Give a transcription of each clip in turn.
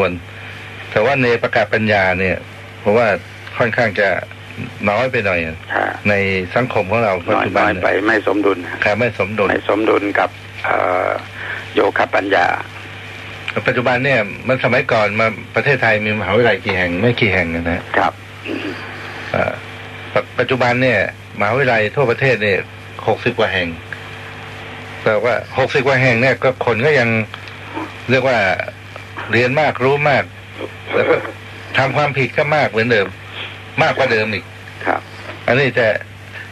ควร แต่ว่าเนประกาศปัญญาเนี่ย เพราะว่าค่อนข้างจะน้อยไปหน่อยฮะในสังคมของเราปัจน้อยจุบัน้นอยไปไม่สมดุลฮะครับไม่สมดุลไม่สมดุลกับเอ่อโยคะปัญญา ปัจจุบันเนี่ยมันสมัยก่อนมาประเทศไทยมีมหาวิทยาลัยกี่แห่งไม่กี่แห่งนะฮะครับเอ่อปัจปัจจุบันเนี่ยมหาวิทยาลัยทั่วประเทศเนี่ยหกสิบกว่าแห่งแต่ว่าหกสิบกว่าแห่งเนี่ยก็คนก็ยังเรียกว่า เรียนมากรู้มากแล้วก็ทำความผิดก็มากเหมือนเดิม มากกว่าเดิมอีกครับ อันนี้จะ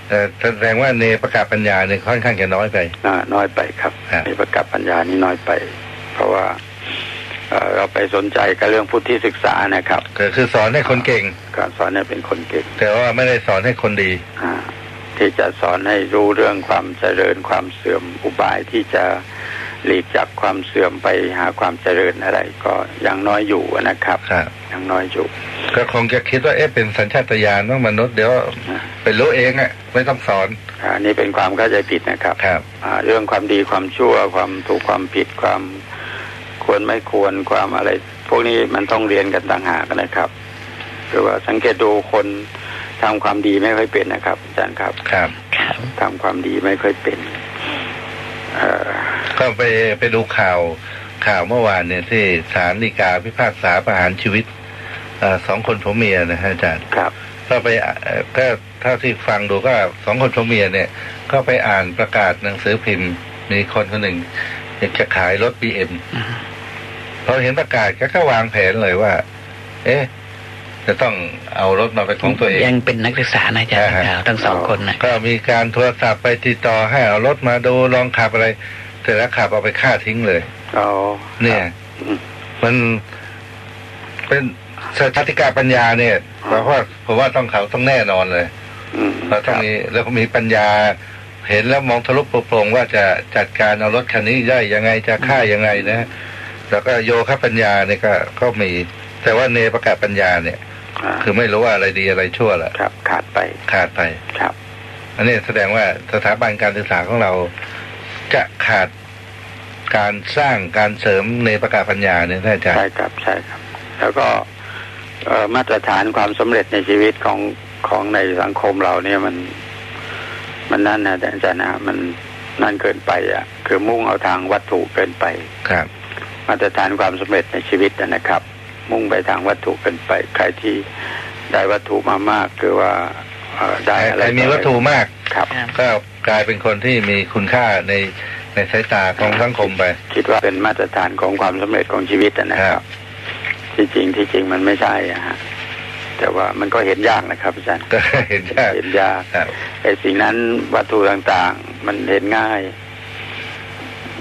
เอ่อแสดงว่าเนประกาศปัญญาเนี่ยค่อนข้างจะน้อยไปอ่าน้อยไปครับครับในประกับปัญญานี่น้อยไป เพราะว่าเอ่อเราไปสนใจกับเรื่องพุทธิศึกษานะครับก็คือสอนให้คนเก่งการสอนให้เป็นคนเก่ง แต่ว่าไม่ได้สอนให้คนดีอ่าที่จะสอนให้รู้เรื่องความเจริญความเสื่อมอุบายที่จะ หลีกจากความเสื่อมไปหาความเจริญอะไร ก็ยังน้อยอยู่นะครับครับยังน้อยอยู่ ก็คงจะคิดว่าเอ๊ะเป็นสัญชาตญาณว่ามนุษย์เดี๋ยวอ่าเป็นรู้เองอะไม่ต้องสอนอันนี้เป็นความเข้าใจผิดนะครับครับอ่าเรื่องความดีความชั่วความถูกความผิดความควรไม่ควรความอะไร พวกนี้มันต้องเรียนกันต่างหากนะครับคือว่าสังเกตดูคนทำความดีไม่ค่อยเป็นนะครับอาจารย์ครับ ครับครับทำความดีไม่ค่อยเป็นเอ่อ ก็ไปไปดูข่าวข่าวเมื่อวานเนี่ยที่ศาลฎีกาพิพากษาประหารชีวิตเออสองคนผัวเมียนะฮะอาจารย์ครับก็ไปอะเอ่อก็เท่าที่ฟังดูก็สองคนผัวเมียเนี่ย ก็ไปอ่านประกาศหนังสือพิมพ์ มีคนคนหนึ่งอยากจะขายรถบีเอ็มอืมพอเห็นประกาศก็ก็วางแผนเลยว่า เอ๊ะจะต้องเอารถมาเป็นของตัวเอง ยังเป็นนักศึกษานะอาจารย์อ่าฮะครับทั้งสองคนนะก็มีการโทรศัพท์ไปติดต่อให้เอารถมาดูลองขับอะไรเส ร็จแล้วขับเอาไปฆ่าทิ้งเลยเอาเนี่ยอืมมันเป็นสถติกาปัญญาเนี่ยเพราะว่าผมว่าต้องเขาต้องแน่นอนเลยอืมเราต้องมีแล้วก็มีปัญญา เห็นแล้วมองทะลุปรุโปร่งว่าจะจัดการเอารถคันนี้ได้ยังไงจะฆ่ายังไงนะแล้วก็โยคะปัญญาเนี่ยก็ก็มี แต่ว่าเนประกาศปัญญาเนี่ยอ่าคือไม่รู้ว่าอะไรดีอะไรชั่วแหละครับ ขาดไปขาดไปครับ อันนี้แสดงว่าสถาบันการศึกษาของเรา จะขาดการสร้างการเสริมในประกาศปัญญาเนี่ยท่านอาจารใช่ย์ครับใช่ครับ แล้วก็เอ่อมาตรฐานความสำเร็จในชีวิตของของในสังคมเราเนี่ยมัน มันนั่นนะอาจารย์นะมันนั่นเกินไปอะ คือมุ่งเอาทางวัตถุเกินไปครับ มาตรฐานความสำเร็จในชีวิตนะนะครับ มุ่งไปทางวัตถุเกินไป ใครที่ได้วัตถุมามาก คือว่าเอ่อ ได้อะไรใครมีวัตถุมากครับครับก็กลายเป็นคนที่มีคุณค่าในในสายตาของสังคมไป คิดว่าเป็นมาตรฐานของความสำเร็จของชีวิตนะคครัรับบที่จริงที่จริงมันไม่ใช่อะฮะแต่ว่ามันก็เห็นยากนะครับอาจารย์ก็เห็นได้เห็นยากครับไอ้สิ่งนั้นวัตถุต่างๆ มันเห็นง่าย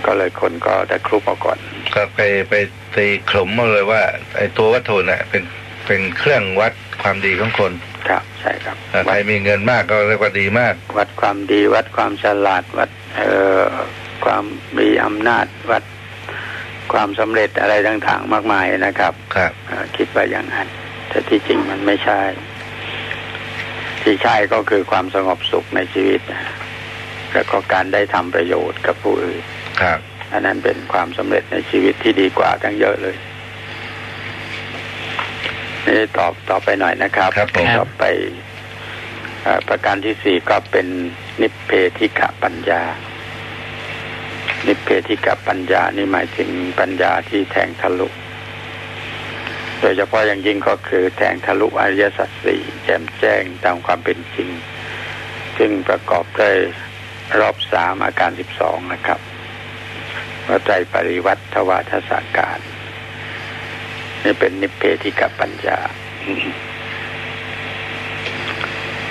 ก็เลยคนก็ได้คลุกเอาก่อน ก็ไปไปตีขลุ่มมาเลยว่า ไอ้ตัววัตถุน่ะ เป็นเป็นเครื่องวัดความดีของคน ครับใช่ครับถ้าใครวัดมีเงินมากก็เรียกว่าดีมาก วัดความดีวัดความฉลาดวัดเอ่อความมีอำนาจวัดความสำเร็จอะไรต่างๆมากมายนะครับ ครับเอ่อคิดว่าอย่างนั้นแต่ที่จริงมันไม่ใช่ ที่ใช่ก็คือความสงบสุขในชีวิตนะแล้วก็การได้ทำประโยชน์กับผู้อื่นครับอันนั้นเป็นความสำเร็จในชีวิตที่ดีกว่าทั้งเยอะเลย นี่ตอบต่อไปหน่อยนะครับครับผม ต่อไปเอ่อประการที่สี่ก็เป็นนิพเพธิกะปัญญา นิพเพธิกะปัญญานี่หมายถึงปัญญาที่แทงทะลุ โดยเฉพาะอย่างยิ่งก็คือแทงทะลุอริยสัจสี่แจ่มแจ้งตามความเป็นจริง ซึ่งประกอบด้วยรอบสามอาการสิบสองนะครับวัใจปริวัติวาทศาการ นี่เป็นนิพเพธิกปัญญา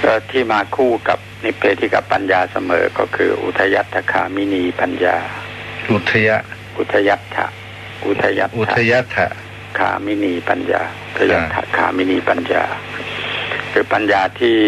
แล้วที่มาคู่กับนิพเพธิกปัญญาเสมอก็คือ อุทยัตถคามินีปัญญา อุทยะ อุทยัตถะอุทยัตอุถะทยะถะคามินีปัญญาอุทยัตถะคามินีปัญญา คือปัญญาที่